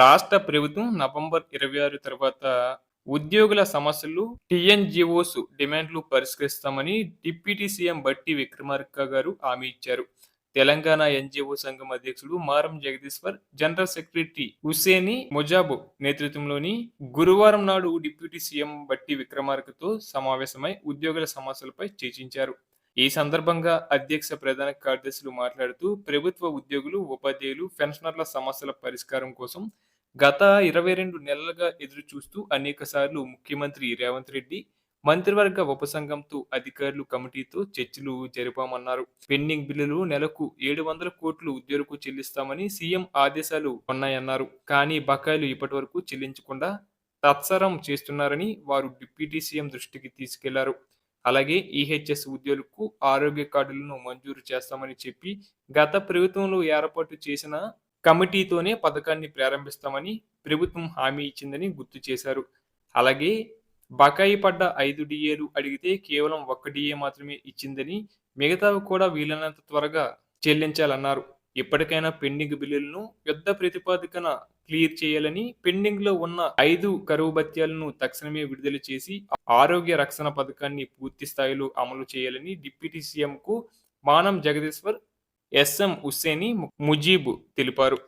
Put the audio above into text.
రాష్ట్ర ప్రభుత్వం నవంబర్ ఇరవై ఆరు తర్వాత ఉద్యోగుల సమస్యలు టీఎన్జిఓస్ డిమాండ్లు పరిష్కరిస్తామని డిప్యూటీ సీఎం బట్టి విక్రమార్క గారు హామీ ఇచ్చారు. తెలంగాణ ఎన్జిఓ సంఘం అధ్యక్షుడు మారం జగదీశ్వర్ జనరల్ సెక్రటరీ హుసేని ముజాబు నేతృత్వంలోని గురువారం నాడు డిప్యూటీ సీఎం బట్టి విక్రమార్కతో సమావేశమై ఉద్యోగుల సమస్యలపై చర్చించారు. ఈ సందర్భంగా అధ్యక్ష ప్రధాన కార్యదర్శులు మాట్లాడుతూ ప్రభుత్వ ఉద్యోగులు ఉపాధ్యాయులు పెన్షనర్ల సమస్యల పరిష్కారం కోసం గత ఇరవై రెండు నెలలుగా ఎదురు చూస్తూ అనేక సార్లు ముఖ్యమంత్రి రేవంత్ రెడ్డి మంత్రివర్గ ఉపసంఘంతో అధికారులు కమిటీతో చర్చలు జరిపామన్నారు. పెండింగ్ బిల్లులు నెలకు ఏడు వందల కోట్లు ఉద్యోగులకు చెల్లిస్తామని సీఎం ఆదేశాలు ఉన్నాయన్నారు. కానీ బకాయిలు ఇప్పటి వరకు చెల్లించకుండా తత్సరం చేస్తున్నారని వారు డిప్యూటీ సీఎం దృష్టికి తీసుకెళ్ళారు. అలాగే ఈహెచ్ఎస్ ఉద్యోగులకు ఆరోగ్య కార్డులను మంజూరు చేస్తామని చెప్పి గత ప్రభుత్వంలో ఏర్పాటు చేసిన కమిటీతోనే పథకాన్ని ప్రారంభిస్తామని ప్రభుత్వం హామీ ఇచ్చిందని గుర్తు చేశారు. అలాగే బకాయి పడ్డ ఐదు డిఏలు అడిగితే కేవలం ఒక్క డిఏ మాత్రమే ఇచ్చిందని మిగతావి కూడా వీలైనంత త్వరగా చెల్లించాలన్నారు. ఇప్పటికైనా పెండింగ్ బిల్లులను యుద్ధ ప్రతిపాదికన క్లియర్ చేయాలని పెండింగ్లో ఉన్న ఐదు కరువు భత్యాలను తక్షణమే విడుదల చేసి ఆరోగ్య రక్షణ పథకాన్ని పూర్తి స్థాయిలో అమలు చేయాలని డిప్యూటీ సీఎంకు మానం జగదీశ్వర్ ఎస్ఎం హుస్సేని ముజీబ్ తెలిపారు.